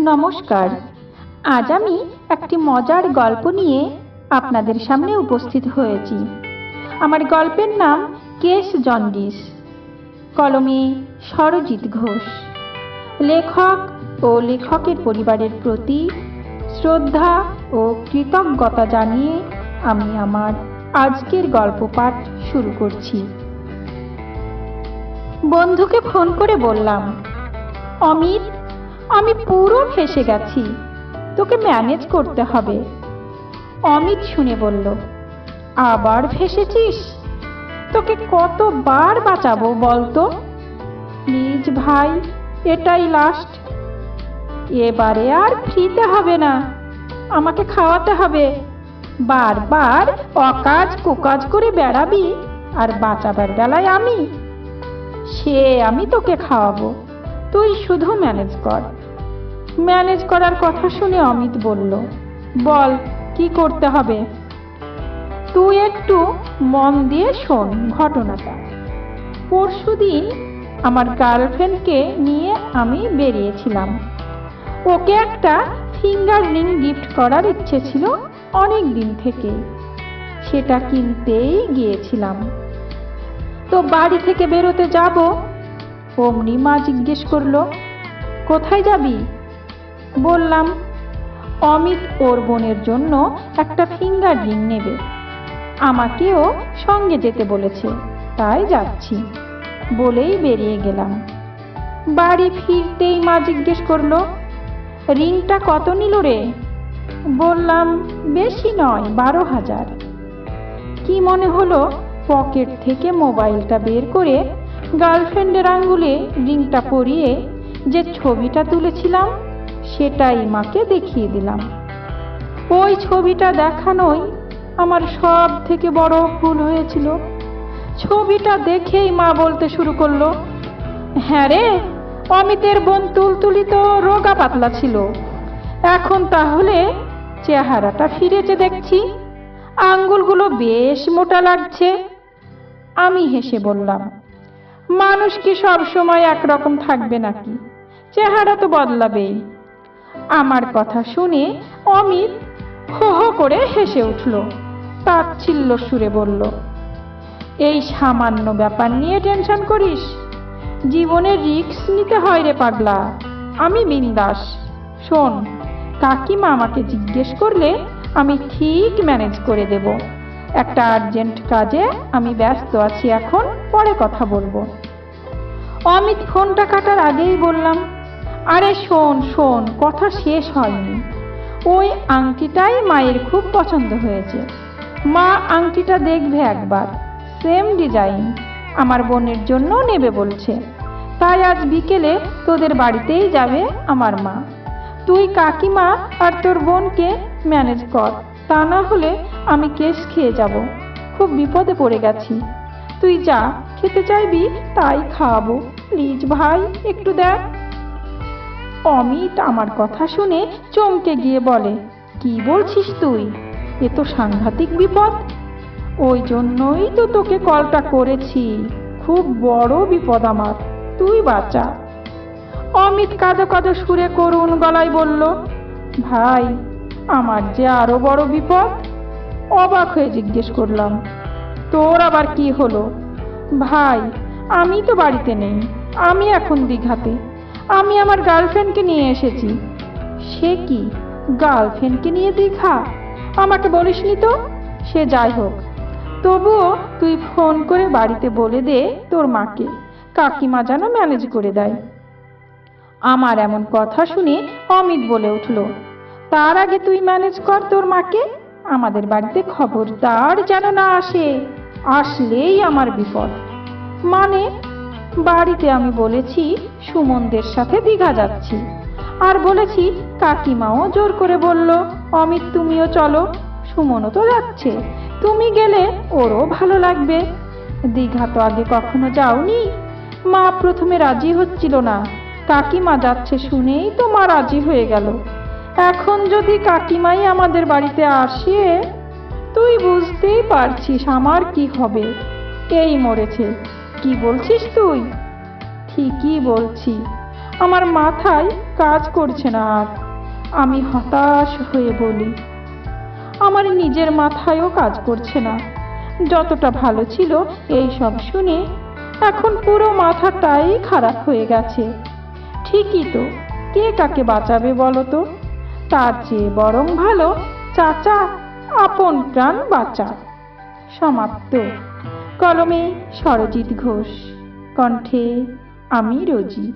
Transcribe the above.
নমস্কার। আজ আমি একটি মজার গল্প নিয়ে আপনাদের সামনে উপস্থিত হয়েছি। আমার গল্পের নাম কেশ জন্ডিস। কলমে সরজিৎ ঘোষ। লেখক ও লেখকের পরিবারের প্রতি শ্রদ্ধা ও কৃতজ্ঞতা জানিয়ে আমি আমার আজকের গল্প পাঠ শুরু করছি। বন্ধুকে ফোন করে বললাম, অমিত আমি পুরো ফেসে গেছি। তোকে ম্যানেজ করতে হবে। অমিত শুনে বলল, আবার ফেসেছিস? তোকে কতবার বাঁচাবো বলতো? প্লিজ ভাই, এটাই লাস্ট এবারে আর ফ্রিতে হবে না। আমাকে খাওয়াতে হবে। বারবার অকাজ কুকাজ করে বেড়াবি আর বাঁচাবার বেলায় আমি, সে আমি তোকে খাওয়াবো। তুই শুধু ম্যানেজ কর। ম্যানেজ করার কথা শুনে অমিত বলল, বল, কি করতে হবে? তুই একটু মন দিয়ে শোন ঘটনাটা। পরশুদিন আমার গার্লফ্রেন্ডকে নিয়ে আমি বেরিয়েছিলাম। ওকে একটা ফিঙ্গার রিং গিফট করার ইচ্ছে ছিল অনেক দিন থেকে। সেটা কিনতেই গিয়েছিলাম। তো বাড়ি থেকে বেরোতে যাব অমনি মা জিজ্ঞেস করল, কোথায় যাবি? বললাম, অমিত ওর বোনের জন্য একটা ফিঙ্গার রিং নেবে। আমাকেও সঙ্গে যেতে বলেছে, তাই যাচ্ছি। বলেই বেরিয়ে গেলাম। বাড়ি ফিরতেই মা জিজ্ঞেস করল, রিংটা কত নিল রে? বললাম, বেশি নয়, বারো হাজার। কি মনে হলো, পকেট থেকে মোবাইলটা বের করে গার্লফ্রেন্ডের আঙ্গুলে রিংটা পরিয়ে যে ছবিটা তুলেছিলাম, সেটাই মাকে দেখিয়ে দিলাম। ওই ছবিটা দেখানোই আমার সব থেকে বড় ভুল হয়েছিল। ছবিটা দেখেই মা বলতে শুরু করল হ্যাঁ রে, অমিতের বোন তুলতুলি তো রোগা পাতলা ছিল। এখন তাহলে চেহারাটা ফিরেছে দেখছি, আঙ্গুলগুলো বেশ মোটা লাগছে। আমি হেসে বললাম মানুষ কি সব সময় একরকম থাকবে নাকি? চেহারা তো বদলাবেই আমার কথা শুনে অমিত হো হো করে হেসে উঠল। তাচ্ছিল্য সুরে বলল, এই সামান্য ব্যাপার নিয়ে টেনশন করিস। জীবনে রিস্ক নিতে হয় রে পাগলা। আমি বিন্দাস। শোন, কাকিমা আমাকে জিজ্ঞেস করলে আমি ঠিক ম্যানেজ করে দেব। একটা আর্জেন্ট কাজে আমি ব্যস্ত আছি এখন, পরে কথা বলব। অমিত, ফোনটা কাটার আগেই বললাম, আরে শোন শোন, কথা শেষ হয়নি। ওই আংটিটাই মায়ের খুব পছন্দ হয়েছে। মা আংটিটা দেখবে একবার সেম ডিজাইন আমার বোনের জন্য নেবে বলছে। তাই আজ বিকেলে তোদের বাড়িতেই যাবে আমার মা। তুই কাকিমা আর তোর বোনকে ম্যানেজ কর। তা না হলে আমি কেশ খেয়ে যাব। খুব বিপদে পড়ে গেছি। তুই যা, খেতে চাইবি, তাই খাওয়াবো। প্লিজ ভাই, একটু দেখ। অমিত আমার কথা শুনে চমকে গিয়ে বলে, কি বলছিস তুই? এ তো সাংঘাতিক বিপদ। ওই জন্যই তো তোকে কলটা করেছি। খুব বড় বিপদ আমার। তুই বাঁচা। অমিত কাঁদো কাঁদো সুরে করুন গলায় বলল, ভাই আমার যে আরও বড় বিপদ? অবাক হয়ে জিজ্ঞেস করলাম, তোর আবার কি হলো? ভাই, আমি তো বাড়িতে নেই, আমি এখন দীঘাতে, আমি আমার গার্লফ্রেন্ডকে নিয়ে এসেছি। সে কি, গার্লফ্রেন্ডকে নিয়ে দীঘা? আমাকে বলিসনি তো? সে যাই হোক, তবুও তুই ফোন করে বাড়িতে বলে দে তোর মাকে, কাকিমা যেন ম্যানেজ করে দেয়। আমার এমন কথা শুনে অমিত বলে উঠল তার আগে তুই ম্যানেজ কর তোর মাকে। আমাদের বাড়িতে খবরদার যেন না আসে, আসলেই আমার বিপদ। মানে বাড়িতে আমি বলেছি সুমনদের সাথে দীঘা যাচ্ছি। আর বলেছি কাকিমাও জোর করে বলল, অমিত, তুমিও চলো, সুমনও তো যাচ্ছে। তুমি গেলে ওরও ভালো লাগবে। দীঘা তো আগে কখনো যাওনি। মা প্রথমে রাজি হচ্ছিল না। কাকিমা যাচ্ছে শুনেই তো মা রাজি হয়ে গেল। এখন যদি কাকিমাই আমাদের বাড়িতে আসে, তুই বুঝতেই পারছিস আমার কি হবে। এই মরেছে। কি বলছিস তুই? ঠিকই বলছি। আমার মাথায় কাজ করছে না আর। আমি হতাশ হয়ে বলি, আমার নিজের মাথায়ও কাজ করছে না। যতটা ভালো ছিল এই সব শুনে এখন পুরো মাথাটাই খারাপ হয়ে গেছে। ঠিকই তো। কে কাকে বাঁচাবে বলো তো? তার চেয়ে বরং ভালো। চাচা, আপন প্রাণ বাঁচা। সমাপ্ত। কলমে সরজিৎ ঘোষ। কণ্ঠে আমি রোজি।